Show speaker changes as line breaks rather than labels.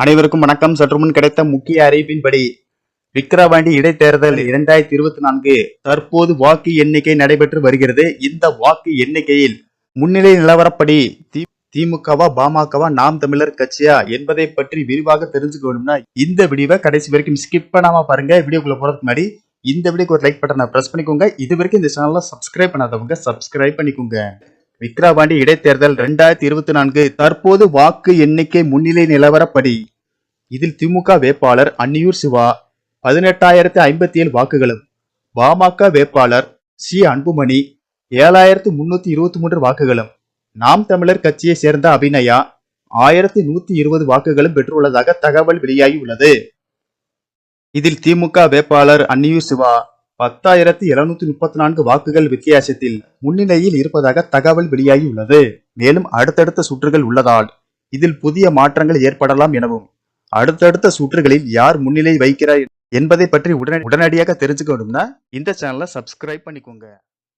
அனைவருக்கும் வணக்கம். சற்று முன் கிடைத்த முக்கிய அறிவிப்பின்படி விக்கிரவாண்டி இடைத்தேர்தல் இரண்டாயிரத்தி இருபத்தி நான்கு தற்போது வாக்கு எண்ணிக்கை நடைபெற்று வருகிறது. இந்த வாக்கு எண்ணிக்கையில் முன்னிலை நிலவரப்படி தி- திமுகவா பாமகவா நாம் தமிழர் கட்சியா என்பதை பற்றி விரிவாக தெரிஞ்சுக்கணும்னா இந்த வீடியோவை கடைசி வரைக்கும் ஸ்கிப் பண்ணாம பாருங்க. வீடியோக்குள்ள போறதுக்கு முன்னாடி இந்த வீடியோக்கு ஒரு லைக் பட்டனை பிரஸ் பண்ணிக்கோங்க. இது வரைக்கும் இந்த சேனலை சப்ஸ்கிரைப் பண்ணாதவங்க சப்ஸ்கிரைப் பண்ணிக்கோங்க. விக்கிரவாண்டி இடைத்தேர்தல் இரண்டாயிரத்தி இருபத்தி நான்கு தற்போது வாக்கு எண்ணிக்கை முன்னிலை நிலவரப்படி. இதில் திமுக வேட்பாளர் அன்னியூர் சிவா பதினெட்டாயிரத்து ஐம்பத்தி ஏழு வாக்குகளும் பாமக வேட்பாளர் சி அன்புமணி ஏழாயிரத்து முன்னூத்தி இருபத்தி மூன்று வாக்குகளும் நாம் தமிழர் கட்சியை சேர்ந்த அபிநயா ஆயிரத்தி நூத்தி இருபது வாக்குகளும் பெற்றுள்ளதாக தகவல் வெளியாகியுள்ளது. இதில் திமுக வேட்பாளர் அன்னியூர் சிவா பத்தாயிரத்தி எழுநூத்தி முப்பத்தி நான்கு வாக்குகள் வித்தியாசத்தில் முன்னிலையில் இருப்பதாக தகவல் வெளியாகியுள்ளது. மேலும் அடுத்தடுத்த சுற்றுகள் உள்ளதால் இதில் புதிய மாற்றங்கள் ஏற்படலாம் எனவும் அடுத்தடுத்த சுற்றுகளில் யார் முன்னிலை வைக்கிறார் என்பதை பற்றி உடனே உடனடியாக தெரிஞ்சுக்கணும்னா இந்த சேனலை சப்ஸ்கிரைப் பண்ணிக்கோங்க.